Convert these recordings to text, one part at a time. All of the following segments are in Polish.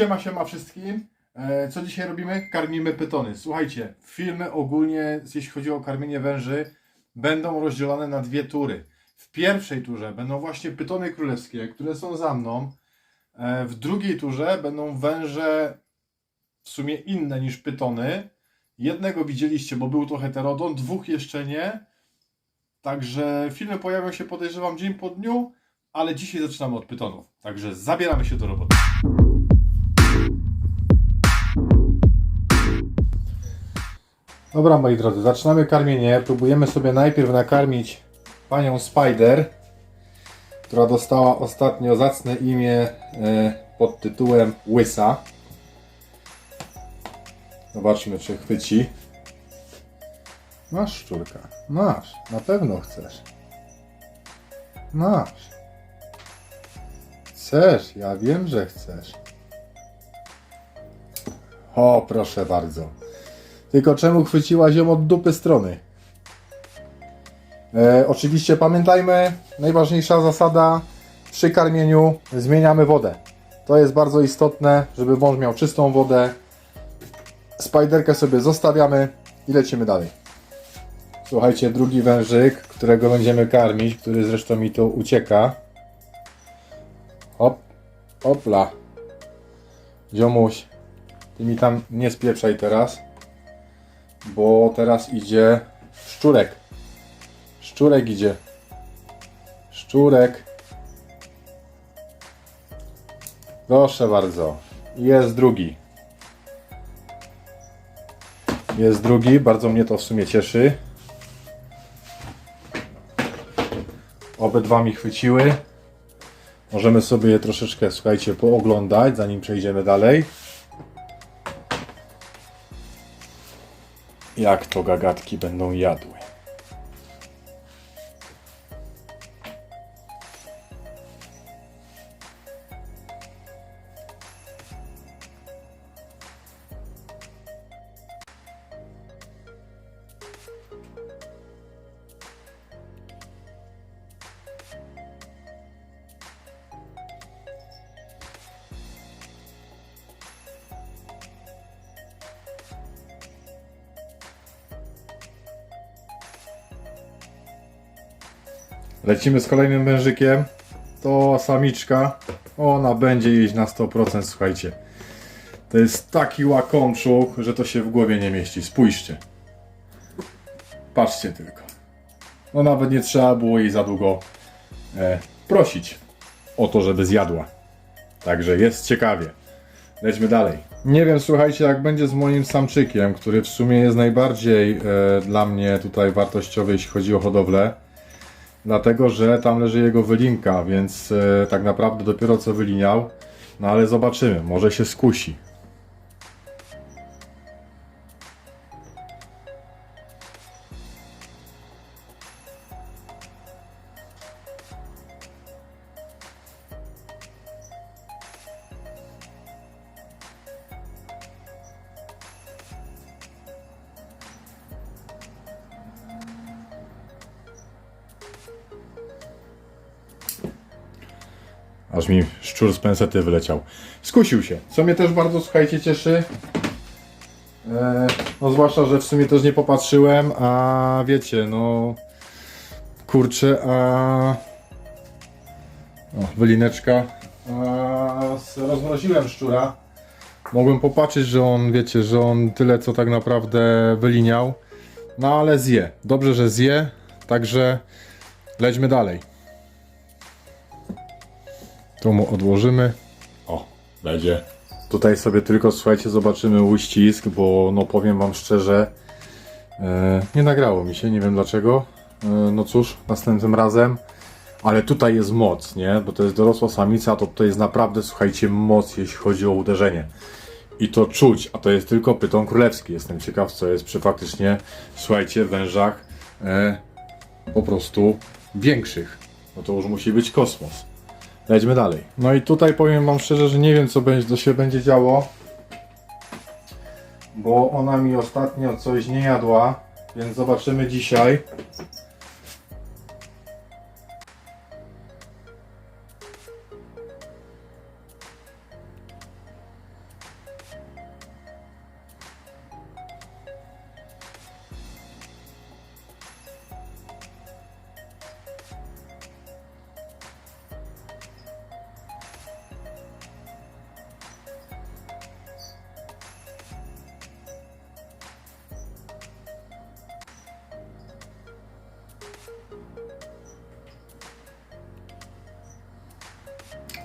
Siema, siema wszystkim. E, Co dzisiaj robimy? Karmimy pytony. Słuchajcie, filmy ogólnie, jeśli chodzi o karmienie węży, będą rozdzielone na dwie tury. W pierwszej turze będą właśnie pytony królewskie, które są za mną. E, W drugiej turze będą węże w sumie inne niż pytony. Jednego widzieliście, bo był to heterodon, dwóch jeszcze nie. Także filmy pojawią się, podejrzewam, dzień po dniu, ale dzisiaj zaczynamy od pytonów. Także zabieramy się do roboty. Dobra, moi drodzy, zaczynamy karmienie. Próbujemy sobie najpierw nakarmić panią Spider, która dostała ostatnio zacne imię e, pod tytułem Łysa. Zobaczmy, czy chwyci. Masz szczurka. Masz. Na pewno chcesz. Masz. Chcesz. Ja wiem, że chcesz. O, proszę bardzo. Tylko czemu chwyciła ją od dupy strony? E, oczywiście pamiętajmy, najważniejsza zasada przy karmieniu zmieniamy wodę. To jest bardzo istotne, żeby wąż miał czystą wodę. Spajderkę sobie zostawiamy i lecimy dalej. Słuchajcie, drugi wężyk, którego będziemy karmić, który zresztą mi tu ucieka. Hop, hopla. Ziomuś, ty mi tam nie spieprzaj teraz, bo teraz idzie szczurek. Szczurek idzie. Szczurek. Proszę bardzo. Jest drugi. Jest drugi, bardzo mnie to w sumie cieszy. Obydwa mi chwyciły. Możemy sobie je troszeczkę, słuchajcie, pooglądać, zanim przejdziemy dalej. Jak to gagatki będą jadły. Lecimy z kolejnym wężykiem. To samiczka. Ona będzie jeść na 100%, słuchajcie. To jest taki łakomczuk, że to się w głowie nie mieści. Spójrzcie. Patrzcie tylko. No nawet nie trzeba było jej za długo e, prosić o to, żeby zjadła. Także jest ciekawie. Lećmy dalej. Nie wiem, słuchajcie, jak będzie z moim samczykiem, który w sumie jest najbardziej e, dla mnie tutaj wartościowy, jeśli chodzi o hodowlę. Dlatego, że tam leży jego wylinka, więc e, tak naprawdę dopiero co wyliniał. No ale zobaczymy, może się skusi. Aż mi szczur z pensety wyleciał. Skusił się, co mnie też bardzo, słuchajcie, cieszy. E, no zwłaszcza, że w sumie też nie popatrzyłem, a wiecie, no... Kurczę, a... O, wylineczka. A, rozmroziłem szczura. Mogłem popatrzeć, że on, wiecie, że on tyle, co tak naprawdę wyliniał. No ale zje. Dobrze, że zje. Także lećmy dalej. Tu mu odłożymy. O, będzie. Tutaj sobie tylko, słuchajcie, zobaczymy uścisk, bo no powiem wam szczerze, e, nie nagrało mi się, nie wiem dlaczego. E, no cóż, następnym razem. Ale tutaj jest moc, nie? Bo to jest dorosła samica, to tutaj jest naprawdę, słuchajcie, moc, jeśli chodzi o uderzenie. I to czuć, a to jest tylko pyton królewski. Jestem ciekaw, co jest przy faktycznie, słuchajcie, wężach e, po prostu większych. No to już musi być kosmos. Lećmy dalej. No i tutaj powiem wam szczerze, że nie wiem co będzie, co się będzie działo. Bo ona mi ostatnio coś nie jadła, więc zobaczymy dzisiaj.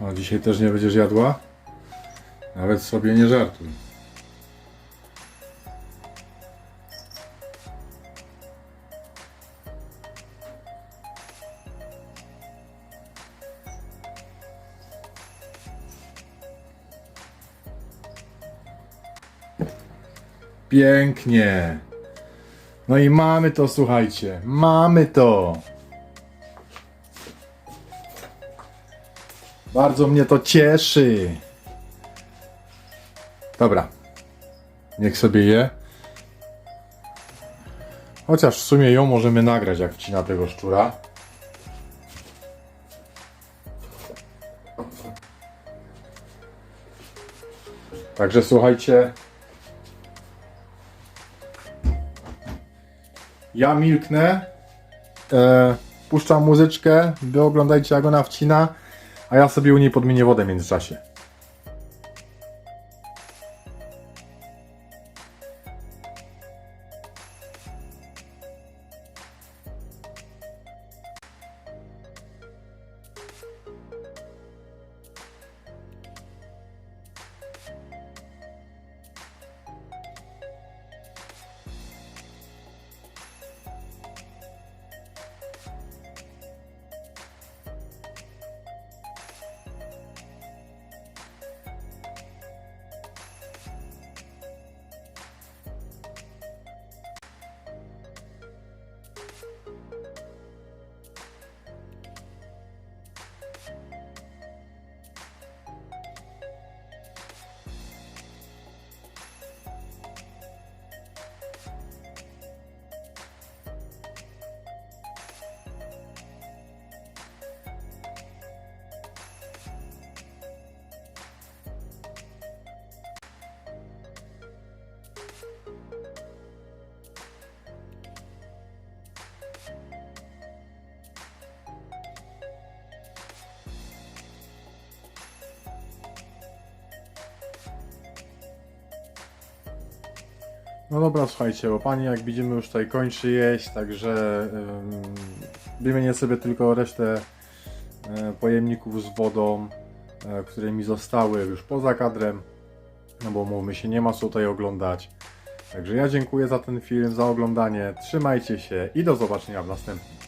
O, dzisiaj też nie będziesz jadła? Nawet sobie nie żartuj. Pięknie. No i mamy to, słuchajcie. Mamy to. Bardzo mnie to cieszy. Dobra. Niech sobie je. Chociaż w sumie ją możemy nagrać, jak wcina tego szczura. Także słuchajcie. Ja milknę. E, puszczam muzyczkę. Wy oglądajcie, jak ona wcina. A ja sobie u niej podmienię wodę w międzyczasie. No dobra, słuchajcie, bo pani jak widzimy już tutaj kończy jeść, także ym, wymienię sobie tylko resztę e, pojemników z wodą, e, które mi zostały już poza kadrem, no bo mówmy się, nie ma co tutaj oglądać. Także ja dziękuję za ten film, za oglądanie, trzymajcie się i do zobaczenia w następnym.